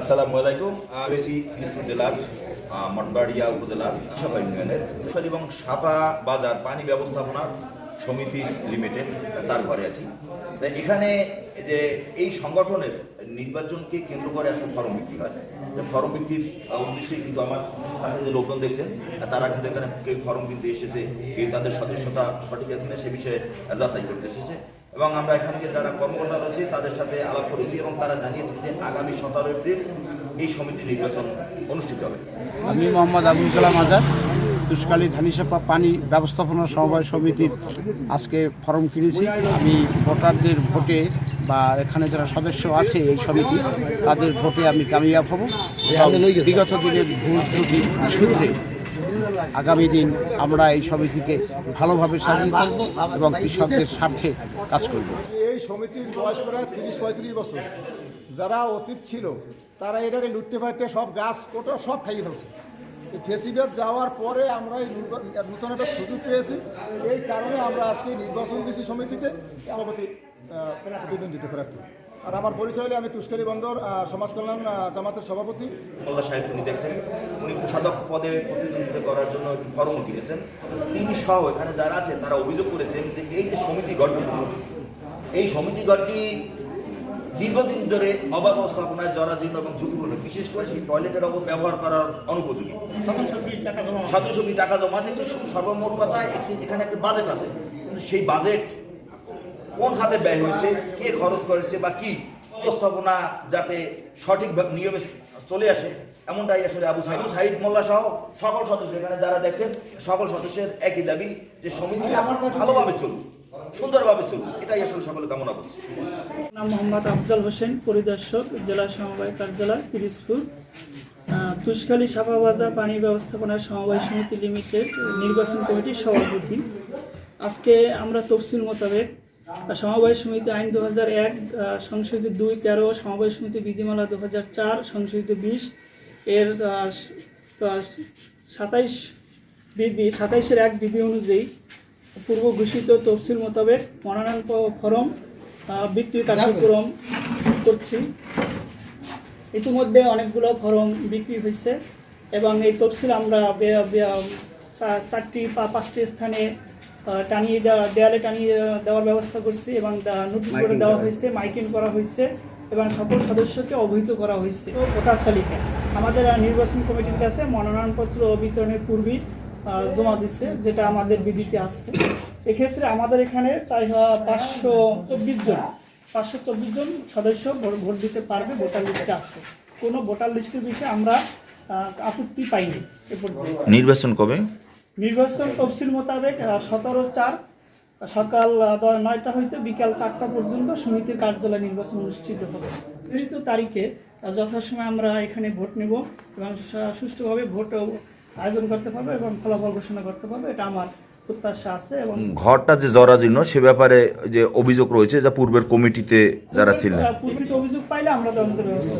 আসসালামু আলাইকুম আমি পিরোজপুর জেলার মঠবাড়িয়া উপজেলার সাপা ইউনিয়নের এবং সাপা বাজার পানি ব্যবস্থাপনা সমিতি লিমিটেড তার ঘরে আছি। তাই এখানে যে এই সংগঠনের নির্বাচনকে কেন্দ্র করে আসলে ফর্ম বিক্রি হয়। ফর্ম বিক্রির উদ্দেশ্যে কিন্তু আমার যে লোকজন দেখছেন তারা কিন্তু এখানে কেউ ফর্ম কিনতে এসেছে কেউ তাদের সদস্যতা সঠিক আছে কিনা সে বিষয়ে যাচাই করতে এসেছে। এবং আমরা এখানকে যারা কর্মকর্তা রয়েছে তাদের সাথে আলাপ করেছি এবং তারা জানিয়েছে যে আগামী সতেরো এপ্রিল এই সমিতি নির্বাচন অনুষ্ঠিত হবে। আমি মোহাম্মদ আবুল কালাম আজাদ দুষ্কালী ধানিসাপা পানি ব্যবস্থাপনা সমবায় সমিতির আজকে ফর্ম কিনেছি। আমি ভোটারদের ভোটে বা এখানে যারা সদস্য আছে এই সমিতি, তাদের ভোটে আমি কামিয়াব হব। বিগত দিনের ভুল ত্রুটি সূত্রে আগামী দিন আমরা এই সমিতিকে ভালোভাবে সাজিয়ে তুলব এবং কৃষকদের স্বার্থে কাজ করব। এই সমিতির বয়স প্রায় তিরিশ পঁয়ত্রিশ বছর। যারা অতীত ছিল তারা এটারে লুটতে পারতে সব গাছ কোটো সব খাইয়ে ফেলছে। এই ফেসিবেট যাওয়ার পরে আমরা এই নূতন একটা সুযোগ পেয়েছি। এই কারণে আমরা আজকে নির্বাচন দিয়েছি সমিতিতে আমার প্রতি আহ, প্রতিদ্বন্দ্বিতা প্রার্থী আর আমার পরিচয় হলে আমি তুষ্কারি বন্দর সমাজ কল্যাণ জামাতের সভাপতি। মোল্লা সাহেব উনি দেখছেন উনি কোষাধ্যক্ষ পদে প্রতিদ্বন্দ্বিতা করার জন্য একটি ফর্ম তিনি সহ এখানে যারা আছে তারা অভিযোগ করেছেন যে এই যে সমিতি গঠন এই সমিতি গঠনটি দীর্ঘদিন ধরে অব্যবস্থাপনায় জরাজীর্ণ এবং ঝুঁকিপূর্ণ। বিশেষ করে সেই টয়লেটের অবস্থা ব্যবহার করার অনুপযোগী। সতেরোশো কোটি টাকা জমা। আছে কিন্তু সর্বমোট কথা এখানে একটা বাজেট আছে। কিন্তু সেই বাজেট কোন খাতে ব্যয় হয়েছে কে খরচ করেছে বা কি উপস্থাপনা যাতে সঠিক নিয়মে চলে আসে এমনটাই আসলে আবু সাইদ। সাহিদ মোল্লা সহ সকল সদস্য এখানে যারা দেখছেন সকল সদস্যের একই দাবি যে সমিতি ভালোভাবে চলুক সুন্দরভাবে চলুক এটাই আসলে সকলে কামনা করছি। নাম মোহাম্মদ আফজাল হোসেন পরিদর্শক জেলা সমবায় কার্যালয় পিরিজপুর। তুষখালী পানি ব্যবস্থাপনা সমবায় সমিতি লিমিটেড নির্বাচন কমিটির সভাপতি। আজকে আমরা তফসিল মোতাবেক সমবায় সমিতি আইন দু এক দুই, তেরো, সমবায় সমিতি বিধিমালা দু চার, সংশোধিত বিশ, এর সাতাইশ বিধি, সাতাইশের এক বিধি অনুযায়ী পূর্ব ঘোষিত তফসিল মোতাবেক মনোনয়ন ফরম বিক্রির কার্যক্রম করছি। ইতিমধ্যে অনেকগুলো ফরম বিক্রি হয়েছে এবং এই তফসিল আমরা চারটি পাঁচটি স্থানে টানিয়ে দেওয়া দেওয়ালে টানিয়ে দেওয়ার ব্যবস্থা করছি এবং নোটিশ করে দেওয়া হয়েছে মাইকিং করা হয়েছে এবং সকল সদস্যকে অবহিত করা হয়েছে ভোটার তালিকা আমাদের নির্বাচন কমিটির কাছে মনোনয়নপত্র বিতরণের পূর্বেই জমা দিচ্ছে যেটা আমাদের বিধিতে আছে। এক্ষেত্রে আমাদের এখানে চাই হওয়া পাঁচশো চব্বিশ জন পাঁচশো চব্বিশ জন সদস্য ভোট ভোট দিতে পারবে ভোটার লিস্টে আছে। কোনো ভোটার লিস্টের বিষয়ে আমরা আপত্তি পাইনি এ পর্যন্ত নির্বাচন কবে? নির্বাচন তফসিল মোতাবেক সতেরো চার সকাল নয়টা হইতে বিকাল চারটা পর্যন্ত সমিতির কার্যালয় নির্বাচন অনুষ্ঠিত হবে। নির্ধারিত তারিখে যথাসময়ে আমরা এখানে ভোট নেব এবং সুষ্ঠুভাবে ভোট আয়োজন করতে পারব এবং ফলাফল ঘোষণা করতে পারব। এটা আমার প্রত্যাশা আছে এবং ঘরটা যে জরাজীর্ণ সে ব্যাপারে যে অভিযোগ রয়েছে যা পূর্বের কমিটিতে যারা ছিলেন। পূর্বিত অভিযোগ পাইলে আমরা তদন্তের ব্যবস্থা